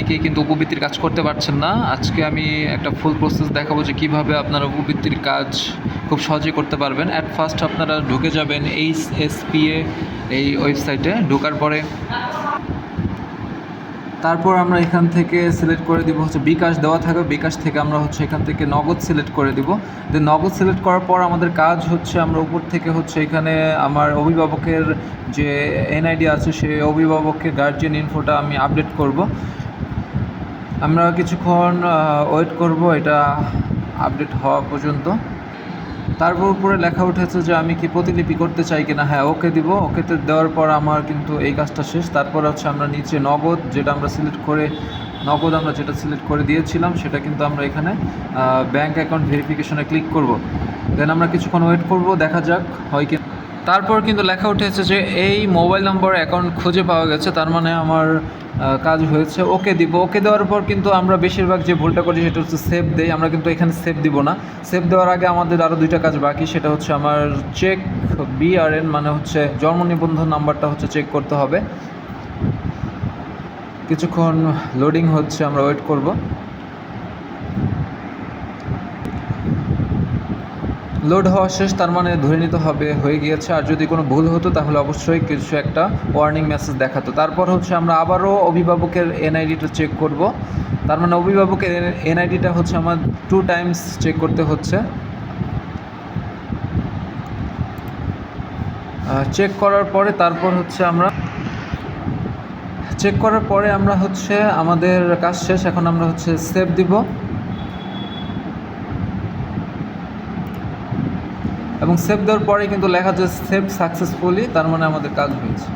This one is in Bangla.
অনেকেই কিন্তু উপবৃত্তির কাজ করতে পারছেন না। আজকে আমি একটা ফুল প্রসেস দেখাবো যে কীভাবে আপনারা উপবৃত্তির কাজ খুব সহজেই করতে পারবেন। অ্যাট ফার্স্ট আপনারা ঢুকে যাবেন এইচ এস এ, এই ওয়েবসাইটে। ঢোকার পরে তারপর আমরা এখান থেকে সিলেক্ট করে দিব হচ্ছে বিকাশ দেওয়া থাকবে। বিকাশ থেকে আমরা হচ্ছে এখান থেকে নগদ সিলেক্ট করে দিব। দেন নগদ সিলেক্ট করার পর আমাদের কাজ হচ্ছে আমরা উপর থেকে হচ্ছে এখানে আমার অভিভাবকের যে এনআইডি আছে সেই অভিভাবকের গার্জিয়ান ইনফোটা আমি আপডেট করব। আমরা কিছুক্ষণ ওয়েট করব, এটা আপডেট হওয়া পর্যন্ত। তারপর উপরে লেখা উঠেছে যে আমি কি প্রতিলিপি করতে চাই কিনা? হ্যাঁ ওকে দিব। ওকেতে দেওয়ার পর আমার কিন্তু এই কাজটা শেষ। তারপর হচ্ছে আমরা নিচে নগদ যেটা আমরা সিলেক্ট করে, নগদ আমরা যেটা সিলেক্ট করে দিয়েছিলাম, সেটা কিন্তু আমরা এখানে ব্যাঙ্ক অ্যাকাউন্ট ভেরিফিকেশনে ক্লিক করব। দেন আমরা কিছুক্ষণ ওয়েট করব, দেখা যাক হয় কি তারপর কিন্তু লেখা উঠেছে যে এই মোবাইল নম্বর অ্যাকাউন্ট খুঁজে পাওয়া গেছে, তার মানে আমার কাজ হয়েছে, ওকে দিব। ওকে দেওয়ার পর কিন্তু আমরা বেশিরভাগ যে ভুলটা করি সেটা হচ্ছে সেভ দেই, আমরা কিন্তু এখানে সেভ দিব না। সেভ দেওয়ার আগে আমাদের আরও দুইটা কাজ বাকি, সেটা হচ্ছে আমার চেক বিআরএন মানে হচ্ছে জন্ম নিবন্ধন নাম্বারটা হচ্ছে চেক করতে হবে। কিছুক্ষণ লোডিং হচ্ছে, আমরা ওয়েট করব। লোড হওয়া শেষ, তার মানে ধরে নিতে হবে, হয়ে গিয়েছে। আর যদি কোনো ভুল হতো, তাহলে অবশ্যই কিছু একটা ওয়ার্নিং মেসেজ দেখাতো। তারপর হচ্ছে আমরা আবারও অভিভাবকের এনআইডিটা চেক করব। তার মানে অভিভাবকের এনআইডিটা হচ্ছে আমার টু টাইমস চেক করতে হচ্ছে। চেক করার পরে তারপর হচ্ছে আমরা চেক করার পরে আমরা হচ্ছে আমাদের কাজ শেষ। এখন আমরা হচ্ছে সেভ দিব। এবং সেভ দেওয়ার পরে কিন্তু লেখা যে সেভ সাকসেসফুলি তার মানে আমাদের কাজ হয়েছে।